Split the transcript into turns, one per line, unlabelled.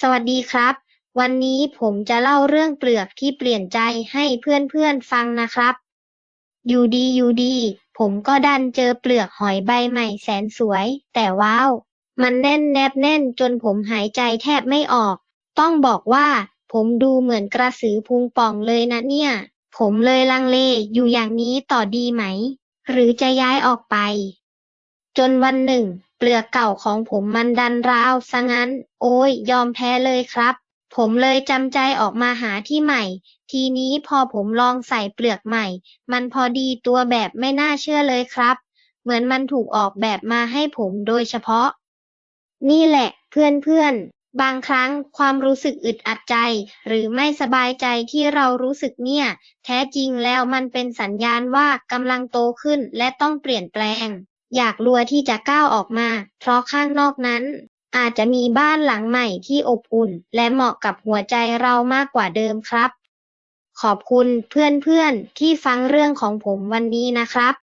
สวัสดีครับ วันนี้ผมจะเล่าเรื่องเปลือกที่เปลี่ยนใจให้เพื่อนๆฟังนะครับ อยู่ดีอยู่ดี ผมก็ดันเจอเปลือกหอยใบใหม่แสนสวย แต่ว้าว มันแน่นแนบแน่นจนผมหายใจแทบไม่ออก ต้องบอกว่า ผมดูเหมือนกระสือพุงป่องเลยนะเนี่ย ผมเลยลังเลอยู่อย่างนี้ต่อดีไหม หรือจะย้ายออกไป จนวันหนึ่ง เปลือกเก่าของผมมันดันร้าวซะงั้น โอ้ย ยอมแพ้เลยครับ ผมเลยจำใจออกมาหาที่ใหม่ ทีนี้พอผมลองใส่เปลือกใหม่ มันพอดีตัวแบบไม่น่าเชื่อเลยครับ เหมือนมันถูกออกแบบมาให้ผมโดยเฉพาะ นี่แหละเพื่อนๆบางครั้งความรู้สึกอึดอัดใจ หรือไม่สบายใจที่เรารู้สึกเนี่ย แท้จริงแล้วมันเป็นสัญญาณว่ากำลังโตขึ้นและต้องเปลี่ยนแปลง อยากรัวที่จะก้าวออกมา เพราะข้างนอกนั้น อาจจะมีบ้านหลังใหม่ที่อบอุ่น และเหมาะกับหัวใจเรามากกว่าเดิมครับ ขอบคุณเพื่อนๆที่ฟังเรื่องของผมวันนี้นะครับ